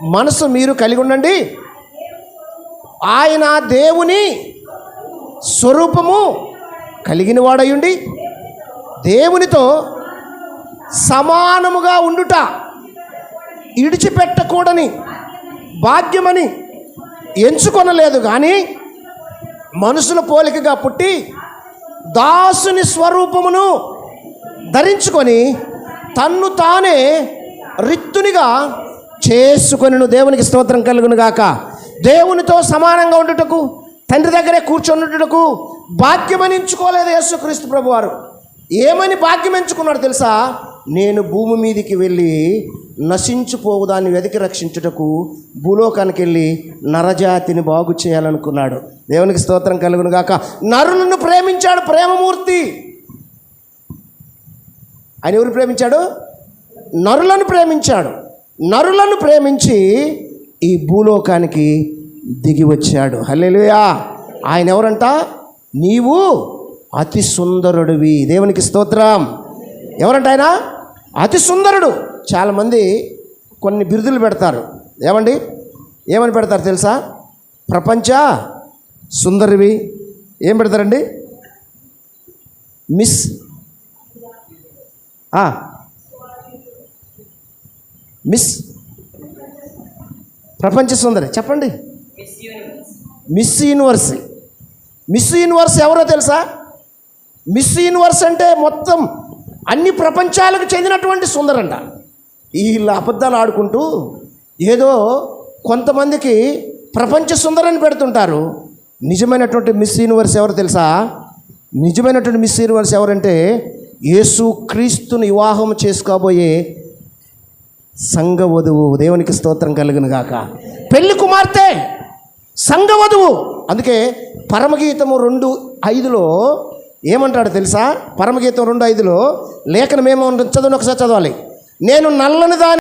మనసు మీరు కలిగి ఉండండి. ఆయన దేవుని స్వరూపము కలిగిన వాడయుండి దేవునితో సమానముగా ఉండుట ఇడిచిపెట్టకూడని భాగ్యమని ఎంచుకొనలేదు కానీ మనుషుల పోలికగా పుట్టి దాసుని స్వరూపమును ధరించుకొని తన్ను తానే రిత్తునిగా దేవునికి స్తోత్రం కలుగును గాక. దేవునితో సమానంగా ఉండుటకు తండ్రి దగ్గరే కూర్చొనుటకు భాగ్యమని ఎంచుకోలేదు యేసుక్రీస్తు ప్రభువారు. ఏమని భాగ్యం ఎంచుకున్నాడు తెలుసా? నేను భూమి మీదికి వెళ్ళి నశించిపోవు దాన్ని వెతికి రక్షించుటకు భూలోకానికి వెళ్ళి నరజాతిని బాగు చేయాలనుకున్నాడు. దేవునికి స్తోత్రం కలుగును గాక. నరులను ప్రేమించాడు ప్రేమమూర్తి. ఆయన ఎవరు ప్రేమించాడు? నరులను ప్రేమించాడు. నరులను ప్రేమించి ఈ భూలోకానికి దిగి వచ్చాడు. హల్లెలూయా. ఆయన ఎవరంట? నీవు అతి సుందరుడివి. దేవునికి స్తోత్రం. ఎవరంట ఆయన? అతి సుందరుడు. చాలామంది కొన్ని బిరుదులు పెడతారు. ఏమండి? ఏమని పెడతారు తెలుసా? ప్రపంచ సుందరివి. ఏం పెడతారండి? మిస్. మిస్ ప్రపంచ సుందరి చెప్పండి. మిస్ యూనివర్స్ మిస్ యూనివర్స్ ఎవరో తెలుసా? మిస్ యూనివర్స్ అంటే మొత్తం అన్ని ప్రపంచాలకు చెందినటువంటి సుందరంట. వీళ్ళు అబద్ధాలు ఆడుకుంటూ ఏదో కొంతమందికి ప్రపంచ సుందరని పెడుతుంటారు. నిజమైనటువంటి మిస్ యూనివర్స్ ఎవరు తెలుసా? నిజమైనటువంటి మిస్ యూనివర్స్ ఎవరంటే యేసు క్రీస్తుని వివాహం చేసుకోబోయే సంఘ వధువు దేవునికి స్తోత్రం కలుగును గాక. పెళ్ళి కుమార్తె సంఘ వధువు అందుకే పరమగీతము రెండు ఐదులో ఏమంటాడు తెలుసా? పరమగీతం రెండు ఐదులో లేఖనం ఏమో చదవండి ఒకసారి చదవాలి. నేను నల్లని దాని